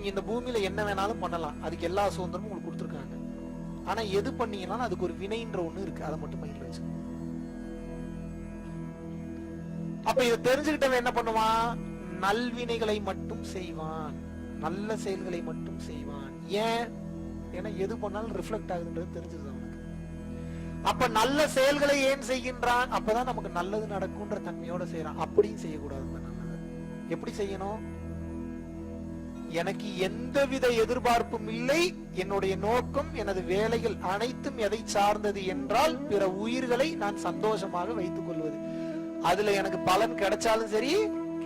நீங்க இந்த பூமியில என்ன வேணாலும் பண்ணலாம். அதுக்கு எல்லா சுதந்திரமும் உங்களுக்கு கொடுத்துருக்காங்க. ஆனா எது பண்ணீங்கனாலும் அதுக்கு ஒரு வினைன்ற ஒண்ணு இருக்கு. அதை மட்டும் பயிர் வச்சு அப்ப இதை தெரிஞ்சுக்கிட்டவன் என்ன பண்ணுவான்? நல்வினைகளை மட்டும் செய்வான். நல்ல செயல்களை மட்டும் செய்வான். ஏன்? ஏன்னா எது பண்ணாலும் ரிஃப்ளெக்ட் ஆகுதுன்றது தெரிஞ்சது அவனுக்கு. அப்ப நல்ல செயல்களை ஏன் செய்கின்றான்? அப்பதான் நமக்கு நல்லது நடக்கும்ன்ற தன்மையோட செய்யறான். அப்படியும் செய்யக்கூடாது நல்லது எப்படி செய்யணும்? எனக்கு எந்தவித எதிர்பார்ப்பும் இல்லை. என்னுடைய நோக்கம் எனது வேலைகள் அனைத்தும் எதை சார்ந்தது என்றால் பிற உயிர்களை நான் சந்தோஷமாக வைத்துக் கொள்வது. அதுல எனக்கு பலன் கிடைச்சாலும் சரி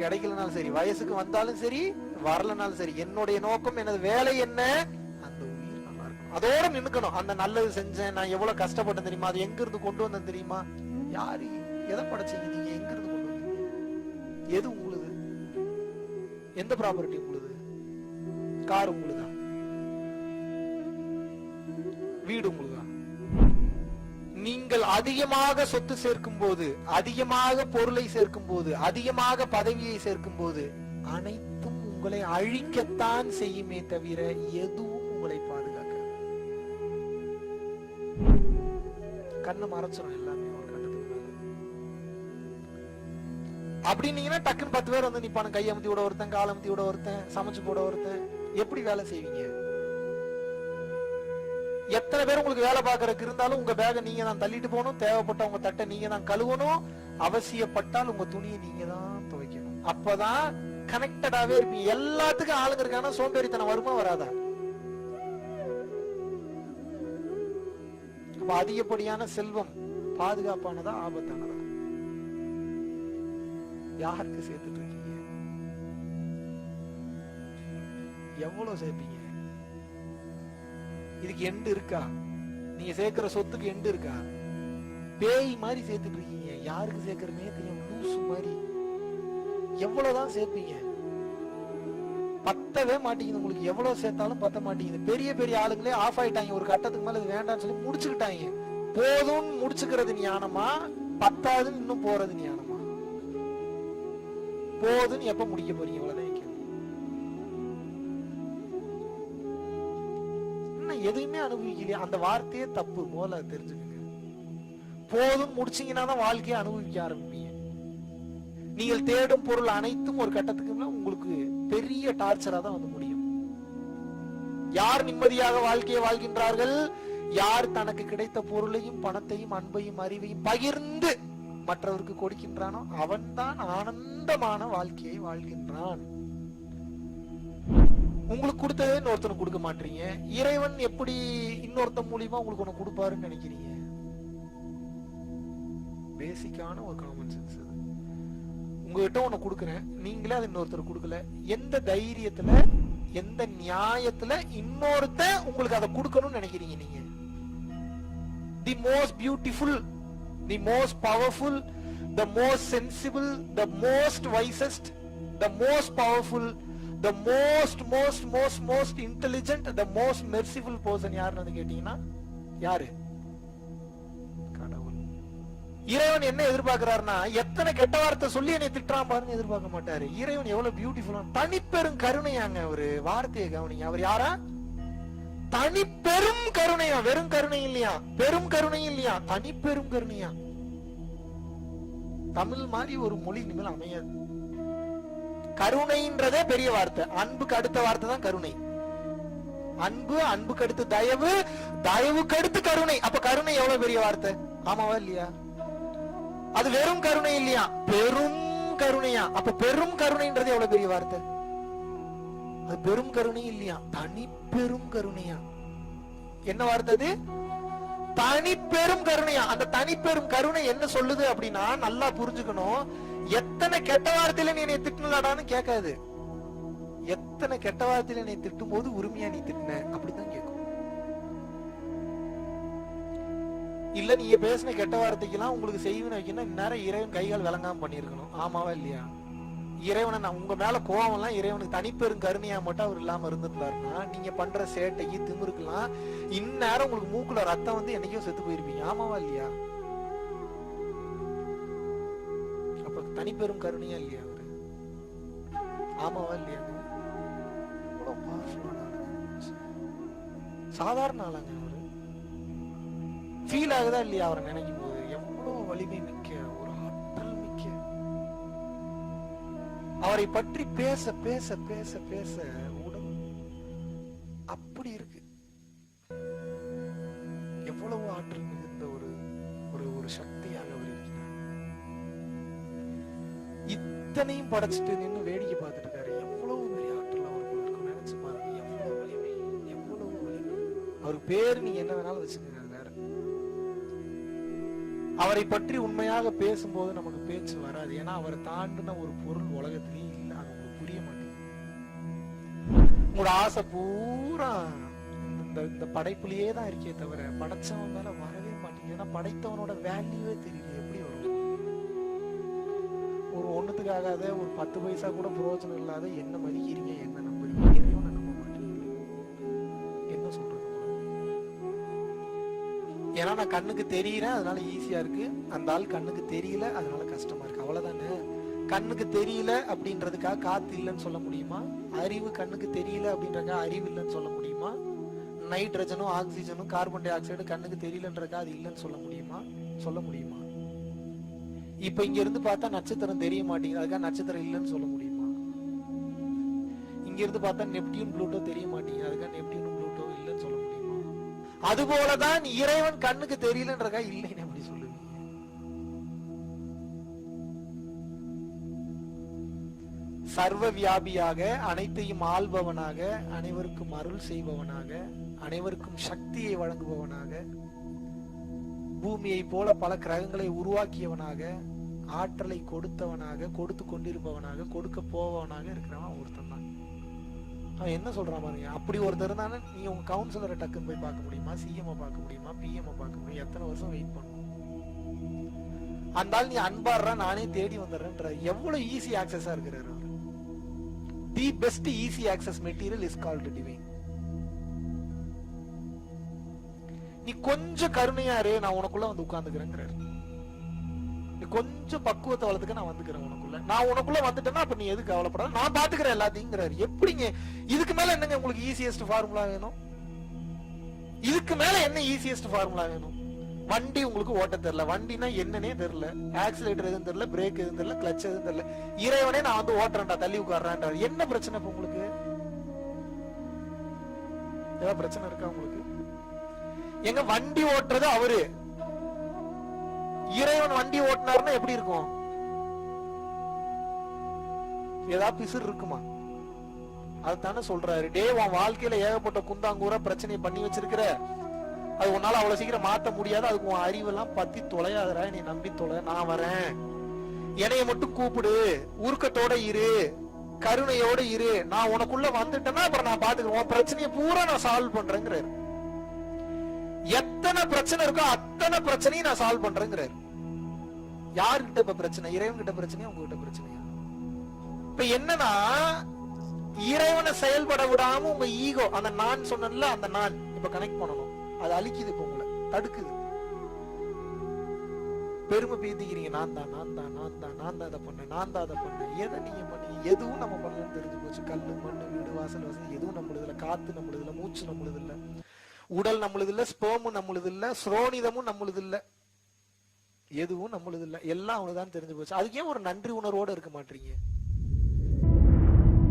கிடைக்கலனாலும் சரி வயசுக்கு வந்தாலும் சரி வரலனாலும் சரி என்னுடைய நோக்கம் எனது வேலை என்ன? அந்த உயிர் நல்லா இருக்கும் அதோட நின்னுக்கணும். அந்த நல்லது செஞ்சேன் நான் எவ்வளவு கஷ்டப்பட்டேன் தெரியுமா? அது எங்க இருந்து கொண்டு வந்தேன் தெரியுமா? யாரு எதை படைச்சீங்க நீங்க? எங்க இருந்து கொண்டு வந்தீங்க? எது உங்களுது? எந்த ப்ராப்பர்ட்டி உங்களுது? கார் உங்களுதா? வீடு உங்களுதா? நீங்கள் அதிகமாக சொத்து சேர்க்கும் போது அதிகமாக பொருளை சேர்க்கும் போது அதிகமாக பதவியை சேர்க்கும் போது அனைத்தும் உங்களை அழிக்கத்தான் செய்யுமே தவிர எதுவும் உங்களை பாதுகாக்க கண்ணை மறைச்சிடும் எல்லாமே ஒரு கட்டத்துக்கு அப்படின்னீங்கன்னா டக்குன்னு பத்து பேர் வந்து நிப்பானு கையமுத்தி விட ஒருத்தன் காலமுத்தி விட ஒருத்தன் சமைச்சு போட ஒருத்தன். எப்படி வேலை செய்வீங்க? எத்தனை பேர் உங்களுக்கு வேலை பார்க்கறதுக்கு இருந்தாலும் உங்க பேக நீங்க தான் தள்ளிட்டு போகணும். தேவைப்பட்ட உங்க தட்டை நீங்க தான் கழுவணும். அவசியப்பட்டால் உங்க துணியை நீங்க தான் துவைக்கணும். அப்பதான் கனெக்டடாவே இருப்பீங்க. எல்லாத்துக்கும் ஆளுங்க இருக்கானா சோம்பேறித்தனம் வருமா வராதா? அப்ப அதிகப்படியான செல்வம் பாதுகாப்பானதா ஆபத்தானதா? யாருக்கு சேர்த்துட்டு இருக்கீங்க? எவ்வளவு சேர்ப்பீங்க? இதுக்கு எண்டு இருக்கா? நீங்க சேர்க்கிற சொத்துக்கு எண்டு இருக்கா? பேய் மாதிரி சேர்த்துட்டு இருக்கீங்க. யாருக்கு சேர்க்கறதுனே தெரியும் லூசு மாதிரி. எவ்வளவுதான் சேர்ப்பீங்க? பத்தவே மாட்டேங்குது உங்களுக்கு. எவ்வளவு சேர்த்தாலும் பத்த மாட்டேங்குது. பெரிய பெரிய ஆளுங்களே ஆஃப் ஆயிட்டாங்க. ஒரு கட்டத்துக்கு மேல இது வேண்டாம்னு சொல்லி முடிச்சுக்கிட்டாங்க. போதும்னு முடிச்சுக்கிறது ஞானமா? பத்தாதுன்னு இன்னும் போறது ஞானமா? போதுன்னு எப்ப முடிக்க போறீங்க? இவ்வளவுதான் எதுவுமே அனுபவிக்கலையா. அந்த வார்த்தையே தப்பு. போல தெரிஞ்சுக்கங்க. போதும் முடிச்சீங்கன்னா தான் வாழ்க்கையை அனுபவிக்க ஆரம்பிப்பீங்க. நீங்கள் தேடும் பொருள் அனைத்தும் ஒரு கட்டத்துக்குமே உங்களுக்கு பெரிய டார்ச்சரா தான் வந்து முடியும். யார் நிம்மதியாக வாழ்க்கையை வாழ்கின்றார்கள்? யார் தனக்கு கிடைத்த பொருளையும் பணத்தையும் அன்பையும் அறிவையும் பகிர்ந்து மற்றவருக்கு கொடுக்கின்றானோ அவன்தான் ஆனந்தமான வாழ்க்கையை வாழ்கின்றான். உங்களுக்கு கொடுத்ததே இன்னொருத்தனுக்கு கொடுக்க மாட்டீங்க. இறைவன் எப்படி இன்னொருத்தன் மூலியமா உங்களுக்கு ஒண்ணு கொடுப்பாருன்னு நினைக்கிறீங்க? பேசிக்கான ஒரு காமன் சென்ஸ் அது. உங்ககிட்ட ஒண்ணு கொடுக்குறேன். நீங்களே அது இன்னொருத்தர் கொடுக்கல. எந்த தைரியத்துல எந்த நியாயத்துல இன்னொருத்தன் உங்களுக்கு அதை கொடுக்கணும்னு நினைக்கிறீங்க நீங்க? The most beautiful the most powerful the most sensible the most wisest the most powerful the most most most most intelligent the most merciful person யாருன்னு வந்து கேட்டீங்கன்னா யாரு? கடவுள். இறைவன் என்ன எதிர்பார்க்கிறாருன்னா எத்தனை கெட்ட வார்த்தை சொல்லி என்னை திட்டுறான் பாருன்னு எதிர்பார்க்க மாட்டாரு. இறைவன் எவ்வளவு பியூட்டிஃபுல்லா தனிப்பெரும் கருணையாங்க அவரு. வார்த்தையை கவனிங்க. அவர் யாரா? தனிப்பெரும் கருணையா வெறும் கருணை இல்லையா? பெரும் கருணை இல்லையா? தனி பெரும் கருணையா. தமிழ் மாதிரி ஒரு மொழி இனிமேல் அமையாது. கருணைன்றதே பெரிய வார்த்தை. அன்புக்கு அடுத்த வார்த்தை தான் கருணை. அன்பு அன்புக்கு அடுத்து தயவு தயவுக்கு அடுத்து கருணை. அப்ப கருணை எவ்வளவு பெரிய வார்த்தை? ஆமாவா இல்லையா? அது வெறும் கருணை இல்லையா? பெரும் கருணையா? அப்ப பெரும் கருணைன்றது எவ்வளவு பெரிய வார்த்தை? அது பெரும் கருணை இல்லையா? தனி பெரும் கருணையா. என்ன வார்த்தை அது? தனி பெரும் கருணையா. அந்த தனி பெரும் கருணை என்ன சொல்லுது அப்படின்னா நல்லா புரிஞ்சுக்கணும். எத்தனை கெட்ட வார்த்தையில நீ என்னை திட்டுனடான்னு கேட்காது. எத்தனை கெட்ட வார்த்தையில நீ திட்டும் போது உரிமையா நீ திட்டின? அப்படிதான் கேட்கும். இல்ல நீங்க பேசின கெட்ட வார்த்தைக்கெல்லாம் உங்களுக்கு செய்வன வைக்கணும் இந்நேரம் இறைவன் கைகால் விளங்காம பண்ணிருக்கணும் ஆமாவா இல்லையா? இறைவனை நான் உங்க மேல கோவம் எல்லாம் இறைவனுக்கு தனிப்பெரும் கருணையா மட்டும் அவர் இல்லாம இருந்திருந்தாருன்னா நீங்க பண்ற சேட்டைக்கு திமிருக்குலாம் இந்நேரம் உங்களுக்கு மூக்குல ரத்தம் வந்து என்னைக்கும் செத்து போயிருப்பீங்க ஆமாவா இல்லையா? தனிப்பெரும் கருணையா இல்லையா அவரு? ஆமாவா இல்லையா? சாதாரண ஆளாங்க அவரு. ஃபீல் ஆகுதா இல்லையா அவரை நினைக்கும் போது? எவ்வளவு வலிமை மிக்க ஒரு ஆற்றல் மிக்க. அவரை பற்றி பேச பேச பேச பேச உடம்பு அப்படி இருக்கு. எவ்வளவு ஆற்றல் மிகுந்த ஒரு ஒரு ஒரு சக்தி இத்தனையும் படைச்சிட்டு நின்று வேடிக்கை பார்த்துட்டு இருக்காரு எவ்வளவு பெரிய ஆற்றல் அவருக்குள்ள இருக்கும் நினைச்சு பாருங்க. எவ்வளவு வலிமை எவ்வளவு வலிமை அவர் பேர் நீங்க என்ன வேணாலும் வச்சுக்கோங்க வேற. அவரை பற்றி உண்மையாக பேசும்போது நமக்கு பேச்சு வராது. ஏன்னா அவரை தாண்டின ஒரு பொருள் உலகத்திலேயே இல்லை. அது உங்களுக்கு புரிய மாட்டேங்குது. உங்களோட ஆசை பூரா இந்த இந்த படைப்புலயே தான் இருக்கே தவிர படைச்சவன் மேல வரவே மாட்டேங்குது. ஏன்னா படைத்தவனோட வேல்யூவே தெரியல. ஆகாத ஒரு பத்து பைசா கூட பிரயோஜனம் இல்லாத என்ன மதிக்கிறீங்க என்ன நம்புறீங்க. இறைவனை நம்ப மாட்டீங்க என்ன சொல்றது? ஏன்னா நான் கண்ணுக்கு தெரியறேன் அதனால ஈஸியா இருக்கு. அந்த ஆள் கண்ணுக்கு தெரியல அதனால கஷ்டமா இருக்கு. அவ்வளவுதானே? கண்ணுக்கு தெரியல அப்படின்றதுக்காக காத்து இல்லைன்னு சொல்ல முடியுமா? அறிவு கண்ணுக்கு தெரியல அப்படின்றக்கா அறிவு இல்லைன்னு சொல்ல முடியுமா? நைட்ரஜனும் ஆக்சிஜனும் கார்பன் டை ஆக்சைடு கண்ணுக்கு தெரியலன்றக்கா அது இல்லைன்னு சொல்ல முடியுமா? சொல்ல முடியுமா? இப்ப இங்க இருந்து பார்த்தா நட்சத்திரம் தெரிய மாட்டேங்குது. அதுக்காக நட்சத்திரம் இல்லைன்னு சொல்ல முடியுமா? இங்க இருந்து பார்த்தா நெப்டியூன் ப்ளூட்டோ தெரிய மாட்டேங்குது. அதுக்காக நெப்டியூன் ப்ளூட்டோ இல்லைன்னு சொல்ல முடியுமா? அதுபோலதான் இறைவன் கண்ணுக்கு தெரியலன்றக்கா இல்லைன்னு எப்படி சொல்லுவீங்க? சர்வ வியாபியாக அனைத்தையும் ஆள்பவனாக அனைவருக்கும் அருள் செய்பவனாக அனைவருக்கும் சக்தியை வழங்குபவனாக பூமியை போல பல கிரகங்களை உருவாக்கியவனாக ஆற்றலை கொடுத்தவனாக கொடுத்து கொண்டிருப்பவனாக கொடுக்க போவனாக இருக்கிறவன் ஒருத்தன் தான் அவன் என்ன சொல்றான் பாருங்க? அப்படி ஒருத்தர் தானே நீ உங்க கவுன்சிலரை டக்குன்னு போய் பார்க்க முடியுமா? சிஎம் பார்க்க முடியுமா? பிஎம் பார்க்க முடியும்? எத்தனை வருஷம் வெயிட் பண்ணும் அந்த நீ அன்பாடுறா நானே தேடி வந்துடுறேன்ற எவ்வளவு ஈஸி ஆக்சஸா இருக்கிறாரு அவர். The best easy access material is called divine நீ கொஞ்சம் கருணையாரு நான் உனக்குள்ள வந்து உட்கார்ந்துக்கிறேங்கிறாரு. கொஞ்சம் பக்குவத்தை வளர்த்துக்க நான் வந்துக்கிறேன் உனக்குள்ள. நான் உனக்குள்ள வந்துட்டேன்னா அப்ப நீ எதுக்கு கவலைப்படாத? நான் பாத்துக்கிறேன் எல்லாத்தையுங்கிறாரு. எப்படிங்க? இதுக்கு மேல என்னங்க உங்களுக்கு ஈஸியஸ்ட் ஃபார்முலா வேணும்? இதுக்கு மேல என்ன ஈஸியஸ்ட் ஃபார்முலா வேணும்? வண்டி உங்களுக்கு ஓட்ட தெரியல. வண்டினா என்னன்னே தெரியல. ஆக்சிலேட்டர் எதுவும் தெரியல. பிரேக் எதுவும் தெரியல. கிளச் எதுவும் தெரியல. இறைவனே நான் வந்து ஓட்டுறேன்டா தள்ளி உட்கார்றேன்டா என்ன பிரச்சனை இப்ப உங்களுக்கு? ஏதாவது பிரச்சனை இருக்கா உங்களுக்கு? எங்க வண்டி ஓட்டுறது அவரு. இறைவன் வண்டி ஓட்டினார்னா எப்படி இருக்கும்? ஏதாவது பிசுறு இருக்குமா? அதுதானே சொல்றாரு. டே உன் வாழ்க்கையில ஏகப்பட்ட குந்தாங்கூரா பிரச்சனையை பண்ணி வச்சிருக்கிற. அது உன்னால அவ்வளவு சீக்கிரம் மாத்த முடியாது. அதுக்கு உன் அறிவெல்லாம் பத்தி தொலையாதடா. நீ நம்பி தொலை. நான் வரேன். என்னைய மட்டும் கூப்பிடு. உருக்கத்தோட இரு. கருணையோட இரு. நான் உனக்குள்ள வந்துட்டேன்னா அப்புறம் நான் பாத்துக்கிறேன். உன் பிரச்சனையை பூரா நான் சால்வ் பண்றேங்கிறாரு. எத்தனை பிரச்சனை இருக்கோ அத்தனை பிரச்சனையும் நான் சால்வ் பண்றேங்கிறாரு. யாருக்கிட்ட இப்ப பிரச்சனை? இறைவன் கிட்ட பிரச்சனையா உங்ககிட்ட பிரச்சனையா? இப்ப என்னன்னா இறைவனை செயல்பட விடாம உங்க ஈகோ அந்த நான் சொன்னேன்ல அந்த நான் இப்ப கனெக்ட் பண்ணணும். அது அழிக்குது இப்ப உங்களை. தடுக்குது. பெருமை பீத்திக்கிறீங்க நான் தான் நான் தான் நான் தான் நான் தான் அதை பண்ணேன் நான் தான் அதை பண்ணேன். எதை நீங்க பண்ணீங்க எதுவும் நம்ம பண்ணலன்னு தெரிஞ்சு போச்சு. கல்லு மண்ணு வீடு வாசல் வசதி எதுவும் நம்மளுது காத்து நம்மளுது மூச்சு நம்மளுது இல்லை உடல் நம்மளுது இல்லை ஸ்பேமும் நம்மளுது இல்லை ஸ்ரோனிதமும் நம்மளுது இல்லை எதுவும் நம்மளுது இல்லை எல்லாம் அவனுதான் தெரிஞ்சு போச்சு. அதுக்கு ஏன் ஒரு நன்றி உணர்வோடு இருக்க மாட்டீங்க.